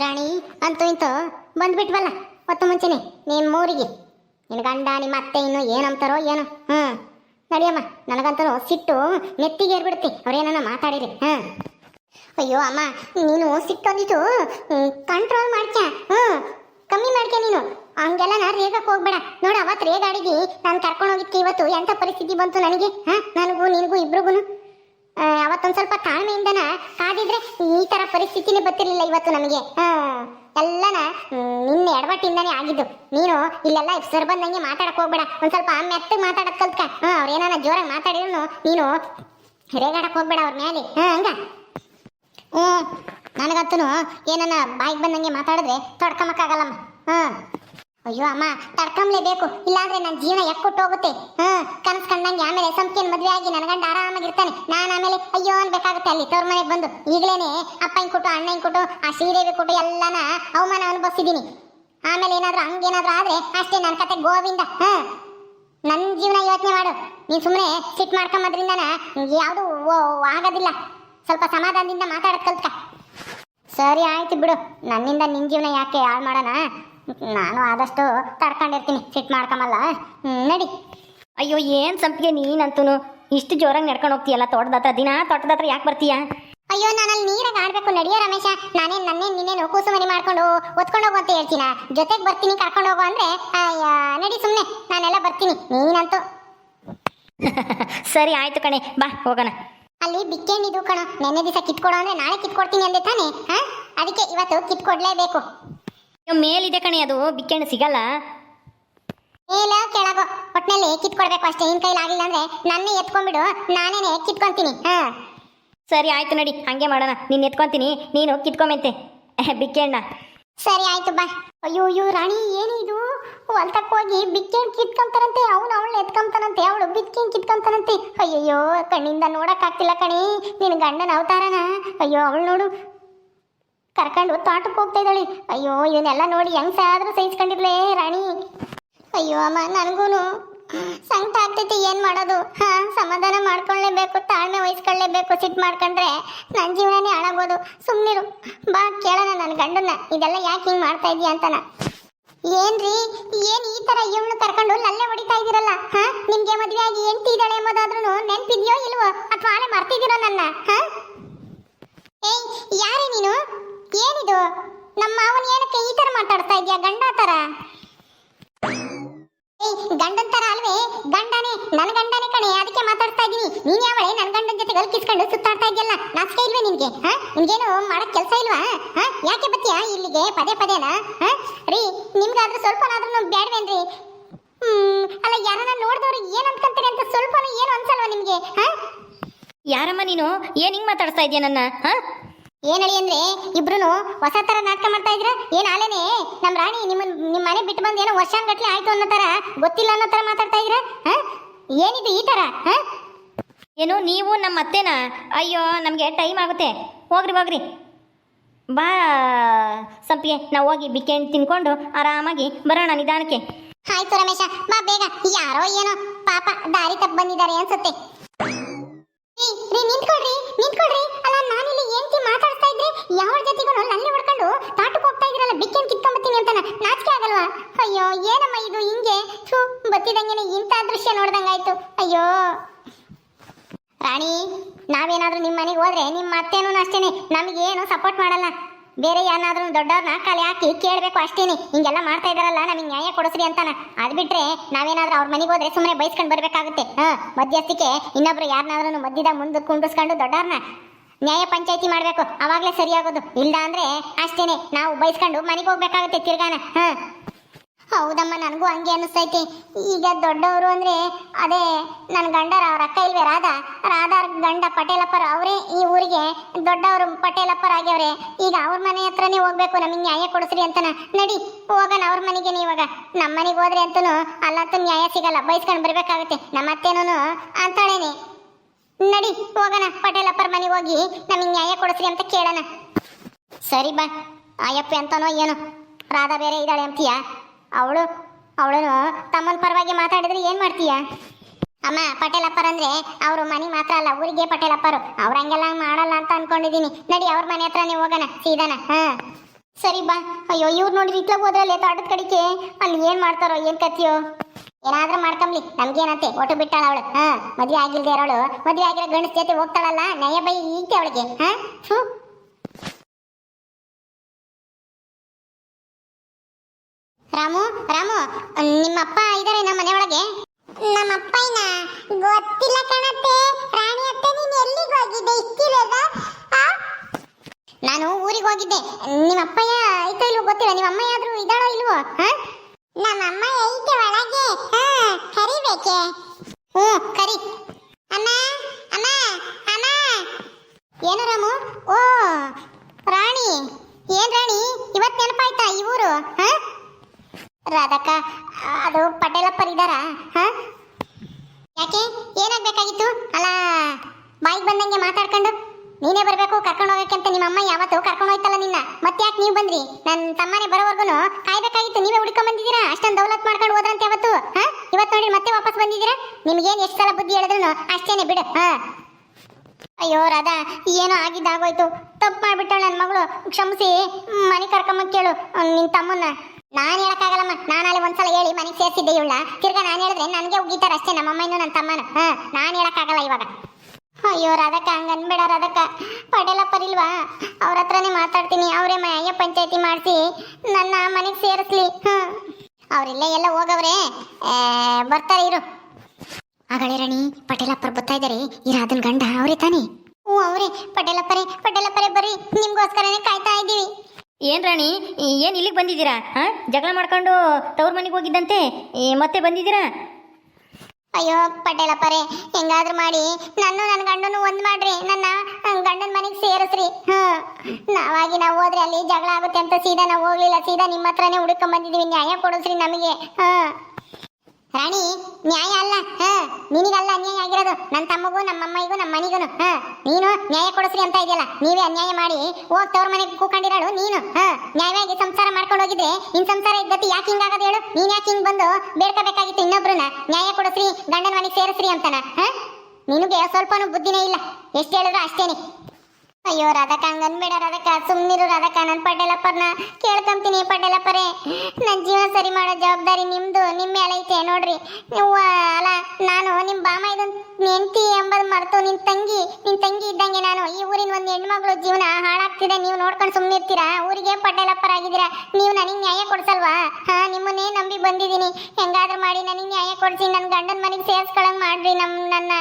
ರಾಣಿ, ಅಂತೂ ಇಂತೂ ಬಂದ್ಬಿಟ್ವಲ್ಲ ಹೊತ್ತು ಮುಂಚೆನೆ ನಿಮ್ಮ ಊರಿಗೆ ನಿನ್ನ ಗಂಡ, ನಿಮ್ಮ ಅತ್ತೆ ಇನ್ನು ಏನಂತಾರೋ ಏನೋ. ಹ್ಞೂ. ನಡಿಯಮ್ಮ, ನನಗಂತೂ ಸಿಟ್ಟು ನೆತ್ತಿಗೆ ಏರ್ಬಿಡುತ್ತೆ. ಅವ್ರೇನ ಮಾತಾಡಿರಿ. ಹಾಂ ಅಯ್ಯೋ ಅಮ್ಮ, ನೀನು ಸಿಟ್ಟೊಂದಿತ್ತು ಕಂಟ್ರೋಲ್ ಮಾಡ್ಕ ಹ್ಞೂ. ಕಮ್ಮಿ ಮಾಡ್ಕೆ ನೀನು? ಹಂಗೆಲ್ಲ ನಾ ರೇಗಕ್ಕೆ ಹೋಗ್ಬೇಡ. ನೋಡು, ಅವತ್ತು ರೇಗಾಡಿದಿ ನಾನು ಕರ್ಕೊಂಡು ಹೋಗಿದ್ಕೆ ಇವತ್ತು ಎಂಥ ಪರಿಸ್ಥಿತಿ ಬಂತು ನನಗೆ? ಹಾಂ, ನನಗೂ, ನಿನಗೂ ಇಬ್ರಿಗೂ ಅವತ್ತೊಂದು ಸ್ವಲ್ಪ ತಾಳ್ಮೆಯಿಂದನ ಕಾದಿದ್ರೆ ಈ ತರ ಪರಿಸ್ಥಿತಿನೇ ಬರ್ತಿರ್ಲಿಲ್ಲ ಇವತ್ತು ನಮಗೆ. ಎಲ್ಲನ ಹ್ಮ್, ನಿನ್ನೆ ಎಡವಟ್ಟಿಂದಾನೇ ಆಗಿದ್ದು. ನೀನು ಇಲ್ಲೆಲ್ಲ ಸರ್ ಬಂದಂಗೆ ಮಾತಾಡಕ್ ಹೋಗ್ಬೇಡ. ಒಂದ್ ಸ್ವಲ್ಪ ಮೆತ್ತಗೆ ಮಾತಾಡಕ್ ಕಲ್ತ್ಕ. ಅವ್ರೇನಾನ ಜೋರಾಗಿ ಮಾತಾಡಿದ್ರು ನೀನು ರೇಗಾಡಕ್ ಹೋಗ್ಬೇಡ ಅವ್ರ ಮೇಲೆ ಹಂಗ? ಹ್ಞೂ ನನಗಂತೂ ಏನನ್ನ ಬಾಯಿಗೆ ಬಂದಂಗೆ ಮಾತಾಡಿದ್ರೆ ತೊಡ್ಕಮಕ್ಕಾಗಲ್ಲಮ್ಮ ಹಾ. ಅಯ್ಯೋ ಅಮ್ಮ ತಡ್ಕೊಂಬ್ಲೇಬೇಕು ಇಲ್ಲಾಂದ್ರೆ ನನ್ನ ಜೀವನ ಎಕ್ಕುಟ್ಟು ಹೋಗುತ್ತೆ. ಹ್ಮ್ ಕನಸು ಕಂಡಂಗೆ ಆಮೇಲೆ ಸಂಖ್ಯೆನ್ ಮದುವೆ ಆಗಿ ನನ್ನ ಗಂಡ ಆರಾಮಾಗಿರ್ತಾನೆ. ನಾನು ಆಮೇಲೆ ಅಯ್ಯೋ ಅನ್ಬೇಕಾಗುತ್ತೆ ಅಲ್ಲಿ ತವ್ರ ಮನೆಗೆ ಬಂದು. ಈಗಲೇನೆ ಅಪ್ಪ ಹಿಂಗ್ ಕೊಟ್ಟು ಅಣ್ಣ ಕೊಟ್ಟು, ಆ ಶ್ರೀದೇವಿ ಕೊಟ್ಟು ಎಲ್ಲನ ಅವಮಾನ ಅನುಭವಿಸಿದ್ದೀನಿ ಆಮೇಲೆ ಏನಾದ್ರೂ ಹಂಗೇನಾದ್ರೂ ಆದ್ರೆ ಅಷ್ಟೇ ನನ್ನ ಕತೆ ಗೋವಿಂದ. ಹ್ಮ್ ನನ್ನ ಜೀವನ ಯೋಚನೆ ಮಾಡು. ನೀನು ಸುಮ್ಮನೆ ಸಿಟ್ ಮಾಡ್ಕೊಂಬದ್ರಿಂದನ ಯಾವುದು ಆಗೋದಿಲ್ಲ. ಸ್ವಲ್ಪ ಸಮಾಧಾನದಿಂದ ಮಾತಾಡೋದು ಕಲ್ತ್ಕ. ಸರಿ, ಆಯ್ತು ಬಿಡು. ನನ್ನಿಂದ ನಿನ್ನ ಜೀವನ ಯಾಕೆ ಹಾಳು ಮಾಡೋಣ? ನಾನು ಆದಷ್ಟು ತಡ್ಕೊಂಡಿರ್ತೀನಿ. ಫಿಟ್ ಮಾಡ್ಕೊಂಬಲ್ಲ ಹ್ಮ್, ನಡಿ. ಅಯ್ಯೋ ಏನು ಸಂಪಿಗೆ ನೀನಂತೂ ಇಷ್ಟು ಜೋರಾಗಿ ನಡ್ಕೊಂಡು ಹೋಗ್ತೀಯಲ್ಲ ತೋಟದತ್ರ? ದಿನ ತೋಟದತ್ರ ಯಾಕೆ ಬರ್ತೀಯ? ಅಯ್ಯೋ ನಾನಲ್ಲಿ ನೀರಾಗ ಆಡ್ಬೇಕು ನಡಿಯೋ ರಮೇಶ. ನಾನೇ ನನ್ನೇ ನಿನ್ನೇನು ಕೂಸು ಮನೆ ಮಾಡ್ಕೊಂಡು ಒತ್ಕೊಂಡು ಹೋಗು ಅಂತ ಹೇಳ್ತೀನ? ಜೊತೆಗೆ ಬರ್ತೀನಿ ಕರ್ಕೊಂಡು ಹೋಗು ಅಂದ್ರೆ ನಡಿ ಸುಮ್ಮನೆ ನಾನೆಲ್ಲ ಬರ್ತೀನಿ. ನೀನಂತೂ. ಸರಿ ಆಯ್ತು ಕಣೆ. ಬಾ ಹೋಗೋಣ. ಅಲ್ಲಿ ಬಿಕ್ಕೇನಿದು ಕಣ. ನೆನ್ನೆ ದಿವಸ ಕಿತ್ಕೊಡೋ ಅಂದ್ರೆ ನಾಳೆ ಕಿತ್ಕೊಡ್ತೀನಿ ಅಂದೆ ತಾನೇ? ಹಾ? ಅದಕ್ಕೆ ಇವತ್ತು ಕಿತ್ಕೊಡ್ಲೇಬೇಕು. ಅಯ್ಯೋ ಮೇಲಿದೆ ಕಣೆ ಅದು ಬಿಕ್ಕೆಣ್ಣು ಸಿಗಲ್ಲ. ಮೇಲ ಕೆಳಗೋ ಒಟ್ನಲ್ಲಿ ಕಿತ್ಕೊಡ್ಬೇಕು ಅಷ್ಟೇ ನಿನ್ ಕೈಲಿ ಆಗಿಲ್ಲ ಅಂದ್ರೆ ನನ್ನೇ ಎತ್ಕೊಂಡ್ಬಿಡು ನಾನೇನೆ ಕಿತ್ಕೊಂತೀನಿ ಹಾ. ಸರಿ ಆಯ್ತು ನಡಿ ಹಂಗೆ ಮಾಡೋಣ ನೀನು ಎತ್ಕೊಂತೀನಿ ನೀನು ಕಿತ್ಕೊಂಬಂತೆ. ಬಿಕ್ಕೆಣ್ಣ. ಸರಿ ಆಯ್ತು ಬಾ. ಅಯ್ಯೋ ಅಯ್ಯೋ ರಾಣಿ ಏನಿದು ಹೊಲ್ತಕ್ ಹೋಗಿ ಬಿಕ್ಕೇನ್ ಕಿತ್ಕೊಂತಾರಂತೆ ಅವನು ಅವಳು ಎತ್ಕೊಂತಾನಂತೆ ಅವಳು ಬಿಕ್ಕೇನ್ ಕಿತ್ಕೊಂತಾನಂತೆ ಅಯ್ಯಯ್ಯೋ ಕಣ್ಣಿಂದ ನೋಡಕ್ಕಾಗ್ತಿಲ್ಲ ಕಣಿ ನಿನ್ನ ಗಂಡನ ಅವತಾರನ. ಅಯ್ಯೋ ಅವಳು ನೋಡು ಕರ್ಕೊಂಡು ತೋಟಕ್ಕೆ ಹೋಗ್ತಾ ಇದ್ದಾಳೆ. ಅಯ್ಯೋ, ಇವನ್ನೆಲ್ಲ ನೋಡಿ ಹೆಂಗ್ ಸಾದ್ರೂ ಸಹಿಸ್ಕೊಂಡಿರ್ಲೇ ರಾಣಿ. ಅಯ್ಯೋ, ಅಮ್ಮ, ನನಗೂನು ಸಂಕಟ ಆಗ್ತೈತಿ, ಏನ್ ಮಾಡೋದು? ಹಾ, ಸಮಾಧಾನ ಮಾಡ್ಕೊಳ್ಳೇಬೇಕು ತಾಳ್ಮೆ ವಹಿಸ್ಕೊಳ್ಳೇಬೇಕು, ಸಿಟ್ಟು ಮಾಡ್ಕೊಂಡ್ರೆ ನನ್ನ ಜೀವನನೇ ಹಾಳಾಗೋದು. ಸುಮ್ಮನಿರು ಬಾ, ಕೇಳೋಣ ನನ್ನ ಗಂಡನ್ನ. ಇದೆಲ್ಲ ಯಾಕೆ ಹಿಂಗ್ ಮಾಡ್ತಾ ಇದೀಯ ಅಂತನ. ಏನ್ರಿ? ಏನ್ ಈ ತರ ಇವಳು ಕರ್ಕೊಂಡು ಲಲ್ಲೆ ಹೊಡಿತಾ ಇದೀರಲ್ಲ? ಹಾ ನಿಮಗೆ ಮದುವೆ ಆಗಿ ಎಂಟಿ ಇದ್ದಾಳೆ ಎಂಬುದಾದ್ರೂ ನೆನ್ಪಿದ್ಯೋ ಇಲ್ವೋ? ಅಥವಾ ಆಳೆ ಮರ್ತಿದ್ದೀರೋ ನನ್ನ? ಹಾ? ಏಯ್, ಯಾರೇ ನೀನು? ನಮ್ಮ ಮಾವನ ಏನಕ್ಕೆ ಈ ತರ ಮಾತಾಡ್ತಾ ಇದೀಯ? ಗಂಡ ತರ? ಗಂಡನ್ ತರ ಅಲ್ವೇ? ಗಂಡನೇ ನನ್ನ ಗಂಡನೇ ಕಣೆ, ಅದಕ್ಕೆ ಮಾತಾಡ್ತಾ ಇದೀನಿ ನೀನ್ ಯಾವಳೆ? ನನ್ನ ಗಂಡನ ಜೊತೆ ಗಲ್ಕಿಸ್ಕೊಂಡು ಸುತ್ತಾಡ್ತಾ ಇದೆಯಲ್ಲ, ನಾಚಿಕೆ ಇಲ್ವೇ ನಿನ್ಗೆ, ಹಾ? ನಿನ್ಗೇನು ಮಾಡಕ್ ಕೆಲಸ ಇಲ್ವಾ? ಹಾ? ಯಾಕೆ ಬತ್ತೀಯಾ ಇಲ್ಲಿಗೆ, ಪದೇ ಪದೇನಾ? ಹಾ? ರೀ, ನಿಮ್ಗಾದ್ರೂ ಸ್ವಲ್ಪನಾದ್ರೂ ಬ್ಯಾಡ್ವೇನ್ರಿ ಹ್ಮ್, ಅಲ್ಲ ಯಾರನ್ನ ನೋಡಿದವ್ರು ಏನ್ ಅನ್ಕೊಂತೀರಿ ಅಂತ ಸ್ವಲ್ಪನೂ ಏನು ಅನ್ಸಲ್ವಾ ನಿಮ್ಗೆ, ಹಾ? ಯಾರಮ್ಮ ನೀನು? ಏನ್ ಹಿಂಗೆ ಮಾತಾಡ್ತಾ ಇದೀಯ ನನ್ನ, ಹಾಂ? ಏನ್ ಹೇಳಿ ಅಂದ್ರೆ ಇಬ್ರು ಹೊಸ ತರ ನಾಟಕ ಮಾಡ್ತಾ ಇದ್ರ? ಏನ್ ಆಲೇನೆ? ನಮ್ ರಾಣಿ ನಿಮ್ಮ ನಿಮ್ಮ ಮನೆ ಬಿಟ್ಟು ಬಂದ್ ಏನೋ ವರ್ಷಾನ್ಗಟ್ಲೆ ಆಯ್ತು ಅನ್ನೋ ತರ ಗೊತ್ತಿಲ್ಲ ಅನ್ನೋ ತರ ಮಾತಾಡ್ತಾ ಇದ್ರ? ಹಾ? ಏನಿದು ಈ ತರ? ಹಾ? ಏನು ನೀವು ನಮ್ಮ ಅತ್ತೇನ? ಅಯ್ಯೋ ನಮಗೆ ಟೈಮ್ ಆಗುತ್ತೆ. ಹೋಗ್ರಿ ಹೋಗ್ರಿ. ಬಾ ಸಂಪಿಗೆ. ನಾವು ಹೋಗಿ ಬಿಕ್ಕೆಣ್ಣು ತಿನ್ಕೊಂಡು ಆರಾಮಾಗಿ ಬರೋಣ ನಿಧಾನಕ್ಕೆ. ಆಯ್ತು ರಮೇಶ ಬಾ ಬೇಗ. ಯಾರೋ ಏನೋ ಪಾಪ ದಾರಿ ತಪ್ಪು ಬಂದಿದ್ದಾರೆ ಅನ್ಸುತ್ತೆ. ಬತ್ತಿದಂಗೆನೆ ಇಂಥ ದೃಶ್ಯ ನೋಡ್ದಂಗಾಯ್ತು. ಅಯ್ಯೋ. ರಾಣಿ, ನಾವೇನಾದ್ರೂ ನಿಮ್ಮ ಮನೆಗೆ ಹೋದ್ರೆ ನಿಮ್ಮ ಅತ್ತೇನೂ ಅಷ್ಟೇನೆ, ನಮಗೇನು ಸಪೋರ್ಟ್ ಮಾಡಲ್ಲ. ಬೇರೆ ಯಾರನ್ನಾದ್ರೂ ದೊಡ್ಡವ್ರನ್ನ ಕಾಲಿ ಹಾಕಿ ಕೇಳಬೇಕು ಅಷ್ಟೇನೆ. ಹಿಂಗೆಲ್ಲ ಮಾಡ್ತಾ ಇದಾರಲ್ಲ ನಮಗೆ ನ್ಯಾಯ ಕೊಡಿಸ್ರಿ ಅಂತಾನ. ಅದು ಬಿಟ್ರೆ ನಾವೇನಾದ್ರೂ ಅವ್ರ ಮನೆಗೆ ಹೋದ್ರೆ ಸುಮ್ಮನೆ ಬೈಸ್ಕೊಂಡು ಬರಬೇಕಾಗುತ್ತೆ. ಹಾಂ, ಮಧ್ಯಸ್ಥಿಕೆ, ಇನ್ನೊಬ್ರು ಯಾರನ್ನಾದ್ರೂ ಮಧ್ಯದಾಗ ಮುಂದೆ ಕುಂಡಿಸ್ಕೊಂಡು ದೊಡ್ಡವ್ರನ್ನ ನ್ಯಾಯ ಪಂಚಾಯತಿ ಮಾಡಬೇಕು. ಅವಾಗ್ಲೇ ಸರಿಯಾಗೋದು. ಇಲ್ಲ ಅಂದ್ರೆ ಅಷ್ಟೇನೆ, ನಾವು ಬೈಸ್ಕೊಂಡು ಮನೆಗೆ ಹೋಗ್ಬೇಕಾಗುತ್ತೆ ತಿರ್ಗಾನ. ಹಾ. ಹೌದಮ್ಮ, ನನಗೂ ಹಂಗೆ ಅನಿಸ್ತೈತಿ. ಈಗ ದೊಡ್ಡವರು ಅಂದ್ರೆ ಅದೇ ನನ್ನ ಗಂಡರ, ಅವ್ರ ಅಕ್ಕ ಇಲ್ವೇ ರಾಧಾ? ರಾಧಾರ್ ಗಂಡ ಪಟೇಲಪ್ಪರ ಅವರೇ ಈ ಊರಿಗೆ ದೊಡ್ಡವರು ಪಟೇಲಪ್ಪರ ಆಗ್ಯವ್ರೆ. ಈಗ ಅವ್ರ ಮನೆ ಹತ್ರನೇ ಹೋಗ್ಬೇಕು, ನಮಗೆ ನ್ಯಾಯ ಕೊಡಿಸ್ರಿ ಅಂತನ. ನಡಿ, ಹೋಗೋಣ ಅವ್ರ ಮನೆಗೆ ಇವಾಗ. ನಮ್ಮ ಮನೆಗೆ ಹೋದ್ರೆ ಅಂತೂ ಅಲ್ಲಂತೂ ನ್ಯಾಯ ಸಿಗಲ್ಲ, ಬೈಸ್ಕೊಂಡು ಬರಬೇಕಾಗುತ್ತೆ. ನಮ್ಮ ಅತ್ತೇನೂ ಅಂತಾಳೇನೆ. ನಡಿ, ಹೋಗೋಣ ಪಟೇಲಪ್ಪರ ಮನೆಗೆ ಹೋಗಿ ನಮಗೆ ನ್ಯಾಯ ಕೊಡಿಸ್ರಿ ಅಂತ ಕೇಳೋಣ. ಸರಿ ಬಾ, ಆಯಪ್ಪ ಅಂತನೋ ಏನು. ರಾಧಾ ಬೇರೆ ಇದ್ದಾಳೆ ಅಂತೀಯ? ಅವಳು ಅವಳನು ತಮ್ಮನ ಪರವಾಗಿ ಮಾತಾಡಿದ್ರೆ ಏನು ಮಾಡ್ತೀಯ? ಅಮ್ಮ, ಪಟೇಲಪ್ಪರ್ ಅಂದ್ರೆ ಅವರು ಮನೆ ಮಾತ್ರ ಅಲ್ಲ, ಊರಿಗೆ ಪಟೇಲಪ್ಪರು. ಅವ್ರು ಹಂಗೆಲ್ಲ ಮಾಡಲ್ಲ ಅಂತ ಅನ್ಕೊಂಡಿದೀನಿ ನಡಿ, ಅವ್ರ ಮನೆ ಹತ್ರನೇ ಹೋಗೋಣ ಸೀದಾನ ಹಾ. ಸರಿ ಬಾ. ಅಯ್ಯೋ, ಇವ್ರು ನೋಡ್ರಿ ಇತ್ಲಾಗ ಹೋದ್ರಲ್ಲೇ ತೋಟದ ಕಡಿಕೆ ಅಲ್ಲಿ ಏನು ಮಾಡ್ತಾರೋ, ಏನು ಕತ್ತಿಯೋ ಏನಾದ್ರೂ ಮಾಡ್ಕೊಂಬ್ಲಿ ನಮ್ಗೇನಂತೆ ಒಟ್ಟು ಬಿಟ್ಟಾಳ ಅವಳು, ಹಾ. ಮದ್ವೆ ಆಗಿಲ್ದೇ ಇರೋಳು, ಮದ್ವೆ ಆಗಿರೋ ಗಂಡಸ್ ಜೊತೆ ಹೋಗ್ತಾಳಲ್ಲ ನಯ ಬೈ ಈಕೆ ಅವಳಿಗೆ, ಹಾ. ರಾಮು ರಾಮು ನಿಮ್ಮಪ್ಪ ಇದಾರೆ ನಮ್ಮ ಮನೆ ಒಳಗೆ? ನಮ್ಮಪ್ಪ ಇನ್ನ ಗೊತ್ತಿಲ್ಲ ಕಣತ್ತೆ ರಾಣಿ ಅತ್ತೆ ನೀನು ಎಲ್ಲಿಗೆ ಹೋಗಿದ್ದೆ? ಆ? ನಾನು ಊರಿಗೆ ಹೋಗಿದ್ದೆ. ನಿಮ್ಮ ಅಪ್ಪಯ್ಯ ಐತೋ ಇಲ್ವೋ ಗೊತ್ತಿಲ್ಲ. ನಿಮ್ಮ ಅಮ್ಮ ಆದ್ರೂ ಇಲ್ವೋ? ಹಾ? ನಮ್ಮ ಅಮ್ಮ ಐತೆ ಒಳಗೆ. ಹಾ ಕರಿಬೇಕೆ ಹ್ಞೂ ಕರಿ. ಅಮ್ಮ ಅಮ್ಮ ಅಮ್ಮ. ಏನು ರಾಮು? ಓ ರಾಣಿ. ಏನ್ ರಾಣಿ? ಇವತ್ತು ನೆನಪಾಯ್ತಾ ಈ ಊರು? ಹಾ? ರಾಧಕ್ಕ ಅದು ಪಟೇಲಪ್ಪರ್ ಇದ್ದಾರಾ? ಹಾ? ಯಾಕೆ? ಏನಾಗ್ಬೇಕಾಗಿತ್ತು? ಅಲ್ಲ ಬಾಯಿಗೆ ಬಂದಂಗೆ ಮಾತಾಡ್ಕೊಂಡು? ನೀನೇ ಬರಬೇಕು ಕರ್ಕೊಂಡು ಹೋಗಕ್ಕೆ ಅಂತ ನಿಮ್ಮ ಅಮ್ಮ ಯಾವತ್ತು ಕರ್ಕೊಂಡು ಹೋಯ್ತಲ್ಲ ನಿನ್ನ. ಮತ್ತೆ ಯಾಕೆ ನೀವು ಬಂದ್ರಿ? ನನ್ನ ತಮ್ಮನೇ ಬರೋವರೆಗೂ ಕಾಯ್ಬೇಕಾಗಿತ್ತು. ನೀವೇ ಹುಡ್ಕೊಂಡ್ ಬಂದಿದ್ದೀರಾ? ಅಷ್ಟೊಂದು ದೌಲತ್ ಮಾಡ್ಕೊಂಡು ಹೋದ್ರಂತೆ ಯಾವತ್ತು? ಹಾ? ಇವತ್ತು ನೋಡಿ ಮತ್ತೆ ವಾಪಸ್ ಬಂದಿದ್ದೀರಾ? ನಿಮ್ಗೇನು ಎಷ್ಟು ಸಲ ಬುದ್ಧಿ ಹೇಳಿದ್ರು ಅಷ್ಟೇನೆ ಬಿಡು. ಹಾ? ಅಯ್ಯೋ, ರಾಧಾ, ಏನೋ ಆಗಿದ್ದಾಗೋಯ್ತು. ತಪ್ಪು ಮಾಡಿಬಿಟ್ಟಳು ನನ್ನ ಮಗಳು. ಕ್ಷಮಿಸಿ, ಮನೆ ಕರ್ಕೊಂಬಂದ್ ಕೇಳು ನಿನ್ನ ತಮ್ಮನ್ನ. ನಾನು ಹೇಳಕ್ಕಾಗಲ್ಲಮ್ಮ. ನಾನು ಅಲ್ಲಿ ಒಂದ್ಸಲ ಹೇಳಿ ಮನೆಗೆ ಸೇರಿಸಿದ್ದೆ ಇವಳ ತಿರ್ಗಾ ನಾನು ಹೇಳಿದ್ರೆ ನನಗೆ ಉಗ್ಗಿತಾರೆ ಅಷ್ಟೇ ನಮ್ಮ ಅಮ್ಮನೂ ನನ್ನ ತಮ್ಮನ. ಹಾ, ನಾನು ಹೇಳಕ್ಕಾಗಲ್ಲ ಇವಾಗ. ಅಯ್ಯೋ, ರಾಧಕ್ಕ ಹಂಗ ಅನ್ಬೇಡ ರಾಧಕ್ಕ ಪರಿಲ್ವಾ ಅವ್ರ ಹತ್ರನೇ ಮಾತಾಡ್ತೀನಿ. ಅವರೇ ಮಯ ಪಂಚಾಯತಿ ಮಾಡಿಸಿ ನನ್ನ ಮನೆಗೆ ಸೇರಿಸ್ಲಿ. ಹಾ. ಅವರಿಲ್ಲೇ ಎಲ್ಲ ಹೋಗವ್ರೆ. ಬರ್ತಾರೆ, ಇರು. ಆಗಳೇ ರಣಿ ಪಟೇಲಪ್ಪರ್ ಬರ್ತಾ ಇದ್ದಾರೆ. ಈ ರಾಧನ್ ಗಂಡ ಅವರೇ ತಾನೇ? ಹ್ಞೂ, ಅವರೇ. ಪಟೇಲಪ್ಪರೇ ಪಟೇಲಪ್ಪರೇ ಬರ್ರಿ. ನಿಮ್ಗೋಸ್ಕರನೇ ಕಾಯ್ತಾ ಇದ್ದೀವಿ. ಏನ್ ರಾಣಿ ಏನ್ ಇಲ್ಲಿಗೆ ಬಂದಿದ್ದೀರಾ? ಜಗಳ ಮಾಡ್ಕೊಂಡು ತವ್ರ ಮನೆಗೆ ಹೋಗಿದ್ದಂತೆ. ಏ, ಮತ್ತೆ ಬಂದಿದ್ದೀರಾ? ಅಯ್ಯೋ ಪಟೇಲಪ್ಪರೇ ಹೆಂಗಾದ್ರೂ ಮಾಡಿ. ನನ್ನ ನನ್ನ ಗಂಡನು ಒಂದ್ ಮಾಡ್ರಿ. ನನ್ನ ಗಂಡನ ಮನೆಗೆ ಸೇರಿಸ್ರಿ. ಹಾ. ನಾವಾಗಿ ನಾವು ಹೋದ್ರೆ ಅಲ್ಲಿ ಜಗಳ ಆಗುತ್ತೆ ಅಂತ ಸೀದಾ ನಾವು ಹೋಗ್ಲಿಲ್ಲ. ಸೀದಾ ನಿಮ್ಮ ಹತ್ರನೇ ಹುಡುಕೊಂಡ್ ಬಂದಿದೀವಿ ನ್ಯಾಯ ಕೊಡಿಸ್ರಿ ನಮಗೆ. ಹಾ. ರಾಣಿ, ನ್ಯಾಯ ಅಲ್ಲ, ಹಾ, ನಿನಗಲ್ಲ ಅನ್ಯಾಯ ಆಗಿರೋದು. ನನ್ನ ತಮ್ಮಗೂ ನಮ್ಮ ಅಮ್ಮಗೂ ನಮ್ಮ ಮನಿಗೂ ಹಾ, ನೀನು ನ್ಯಾಯ ಕೊಡಿಸ್ರಿ ಅಂತ ಇದೆಯಲ್ಲ, ನೀವೇ ಅನ್ಯಾಯ ಮಾಡಿ ಹೋಗ್ ತವ್ರ ಮನೆಗೆ ಕೂಕೊಂಡಿರೋಳು, ನೀನು, ಹಾ, ನ್ಯಾಯವಾಗಿ ಸಂಸಾರ ಮಾಡ್ಕೊಂಡು ಹೋಗಿದ್ರೆ ನಿನ್ ಸಂಸಾರ ಇದ್ದತಿ ಯಾಕೆ ಹಿಂಗಾಗದು ಹೇಳು? ನೀನ್ ಯಾಕೆ ಹಿಂಗ್ ಬಂದು ಬೇಡ್ಕೋಬೇಕಾಗಿತ್ತು ಇನ್ನೊಬ್ರನ್ನ? ನ್ಯಾಯ ಕೊಡಿಸ್ರಿ, ಗಂಡನ ಮನೆಗೆ ಸೇರಿಸ್ರಿ ಅಂತಾನ, ಹ? ನಿನಗೆ ಸ್ವಲ್ಪನೂ ಬುದ್ಧಿನೇ ಇಲ್ಲ. ಎಷ್ಟು ಹೇಳಿದ್ರು ಅಷ್ಟೇನೆ. ಅಯ್ಯೋ ರಾಧಕ್ಕ ಹಂಗನ್ಬೇಡ ರಾಧಕ. ರಾಧಕ್ಕ ಸುಮ್ನಿರು ರಾಧಕ್ಕ ನನ್ನ ಪಟೇಲಪ್ಪರ್ನ ಕೇಳ್ಕೊಂತೀನಿ, ಪಟೇಲಪ್ಪರೇ. ನನ್ನ ಜೀವನ ಸರಿ ಮಾಡೋ ಜವಾಬ್ದಾರಿ ನಿಮ್ದು ನಿಮ್ಮ ಮೇಲೆ ಐತೆ, ನೋಡ್ರಿ. ನೀವು, ಅಲ್ಲ, ನಾನು ನಿಮ್ಮ ಬಾಮ ಇದೊಂದು ನೆಂಟಿ ಎಂಬುದು ಮರೆತು ನಿನ್ ತಂಗಿ ನಿನ್ ತಂಗಿ ಇದ್ದಂಗೆ ನಾನು ಈ ಊರಿನ ಒಂದು ಹೆಣ್ಮಗಳು ಜೀವನ ಹಾಳಾಗ್ತಿದೆ. ನೀವು ನೋಡ್ಕೊಂಡು ಸುಮ್ಮನಿರ್ತೀರಾ ಊರಿಗೆ ಪಟೇಲಪ್ಪರಾಗಿದ್ದೀರಾ? ನೀವು ನನಗೆ ನ್ಯಾಯ ಕೊಡ್ಸಲ್ವಾ? ಹಾ, ನಿಮ್ಮನ್ನೇ ನಂಬಿ ಬಂದಿದ್ದೀನಿ. ಹೆಂಗಾದ್ರೂ ಮಾಡಿ ನನಗೆ ನ್ಯಾಯ ಕೊಡಿಸಿ ನನ್ನ ಗಂಡನ ಮನೆಗೆ ಸೇರಿಸ್ಕೊಳಂಗೆ ಮಾಡ್ರಿ ನಮ್ಮ ನನ್ನ.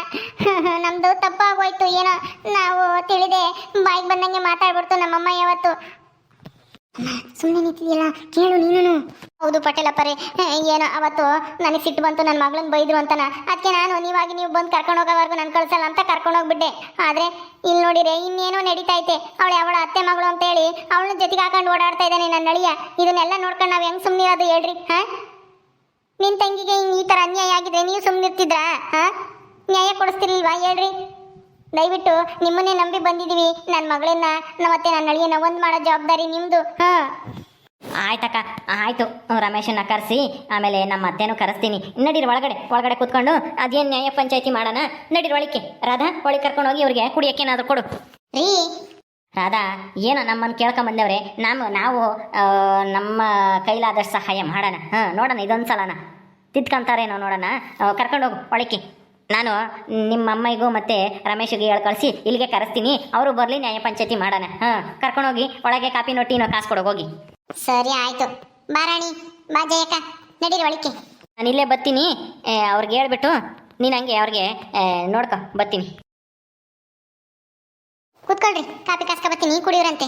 ನಮ್ದು ತಪ್ಪಾಗೋಯ್ತು, ಏನೋ. ನಾವು ತಿಳಿದೆ ಬಾಯಿಗೆ ಬಂದಂಗೆ ಮಾತಾಡ್ಬಿಡ್ತು ನಮ್ಮಮ್ಮ ಯಾವತ್ತು. ಸುಮ್ಮನೆ ನಿಂತಿದೆಯಲ್ಲ ಕೇಳು ನೀನು ಹೌದು ಪಟೇಲಪ್ಪರೇ ಏನೋ ಅವತ್ತು ನನಗೆ ಸಿಟ್ಟು ಬಂತು ನನ್ನ ಮಗಳನ್ನ ಬೈದ್ರು ಅಂತನ. ಅದಕ್ಕೆ ನಾನು ನೀವಾಗಿ ನೀವು ಬಂದು ಕರ್ಕೊಂಡು ಹೋಗೋವರೆಗೂ ನಾನು ಕಳ್ಸಲ್ಲ ಅಂತ ಕರ್ಕೊಂಡು ಹೋಗ್ಬಿಟ್ಟೆ. ಆದರೆ ಇಲ್ಲಿ ನೋಡಿರೆ ಇನ್ನೇನೋ ನಡೀತೈತೆ ಅವಳು ಅವಳ ಅತ್ತೆ ಮಗಳು ಅಂತ ಹೇಳಿ ಅವಳನ್ನ ಜೊತೆಗೆ ಹಾಕೊಂಡು ಓಡಾಡ್ತಾ ಇದ್ದಾನೆ ನನ್ನ ಅಳಿಯ. ಇದನ್ನೆಲ್ಲ ನೋಡ್ಕೊಂಡು ನಾವು ಹೆಂಗೆ ಅದು ಹೇಳ್ರಿ, ಹಾಂ? ನಿನ್ನ ತಂಗಿಗೆ ಹಿಂಗೆ ಈ ಥರ ಅನ್ಯಾಯ ಆಗಿದೆ, ನೀವು ಸುಮ್ಮನಿರ್ತಿದ್ರಾ ಹಾಂ? ನ್ಯಾಯ ಕೊಡಿಸ್ತಿರ್ಲಿಲ್ವಾ ಹೇಳ್ರಿ? ದಯವಿಟ್ಟು ನಿಮ್ಮನ್ನೇ ನಂಬಿ ಬಂದಿದ್ದೀವಿ. ನನ್ನ ಮಗಳನ್ನ ಮತ್ತೆ ನನ್ನ ಅಳಿಯನ್ನ ಒಂದು ಮಾಡೋ ಜವಾಬ್ದಾರಿ ನಿಮ್ಮದು ಹಾಂ. ಆಯ್ತಕ್ಕ ಆಯ್ತು. ರಮೇಶನ್ನ ಕರೆಸಿ ಆಮೇಲೆ ನಮ್ಮ ಅತ್ತೆನೂ ಕರೆಸ್ತೀನಿ. ನಡೀರಿ ಒಳಗಡೆ ಒಳಗಡೆ ಕೂತ್ಕೊಂಡು ಅದೇನು ನ್ಯಾಯ ಪಂಚಾಯತಿ ಮಾಡೋಣ? ನಡೀರಿ ಒಳಕ್ಕೆ. ರಾಧಾ ಒಳಗೆ ಕರ್ಕೊಂಡು ಹೋಗಿ ಇವ್ರಿಗೆ ಕುಡಿಯೋಕ್ಕೇನಾದ್ರು ಕೊಡು. ರೀ. ರಾಧಾ ಏನೋ ನಮ್ಮನ್ನು ಕೇಳ್ಕೊಂಬಂದವ್ರೆ ನಾವು ನಾವು ನಮ್ಮ ಕೈಲಾದಷ್ಟು ಸಹಾಯ ಮಾಡೋಣ. ಹಾಂ ನೋಡೋಣ ಇದೊಂದು ಸಲನ ತಿದ್ಕೊಂತಾರೇನೋ ನೋಡೋಣ. ಕರ್ಕೊಂಡೋಗು ಒಳಕ್ಕೆ. ನಾನು ನಿಮ್ಮ ಅಮ್ಮೈಗೂ ಮತ್ತು ರಮೇಶ್ಗೆ ಹೇಳಿ ಕಳಿಸಿ ಇಲ್ಲಿಗೆ ಕರೆಸ್ತೀನಿ. ಅವರು ಬರಲಿ ನ್ಯಾಯ ಪಂಚಾಯತಿ ಮಾಡೋಣ. ಹಾಂ ಕರ್ಕೊಂಡೋಗಿ ಒಳಗೆ ಕಾಪಿ ನೊಟ್ಟಿನೋ ಕಾಸು ಕೊಡೋಗಿ ಹೋಗಿ. ಸರಿ ಆಯ್ತು. ಬಾರಾಣಿ ಬಾ ಜಯಕ್ಕ ನಡೀರಿ ಒಳಕ್ಕೆ. ನಾನು ಇಲ್ಲೇ ಬರ್ತೀನಿ. ಅವ್ರಿಗೆ ಹೇಳ್ಬಿಟ್ಟು ನೀನು ಹಂಗೆ ಅವ್ರಿಗೆ ನೋಡ್ಕೊ ಬರ್ತೀನಿ. ಕೂತ್ಕೊಳ್ರಿ ಕಾಪಿ ಕಾಸ್ಕೊ ಬರ್ತೀನಿ ಕುಡಿಯೋರಂತೆ.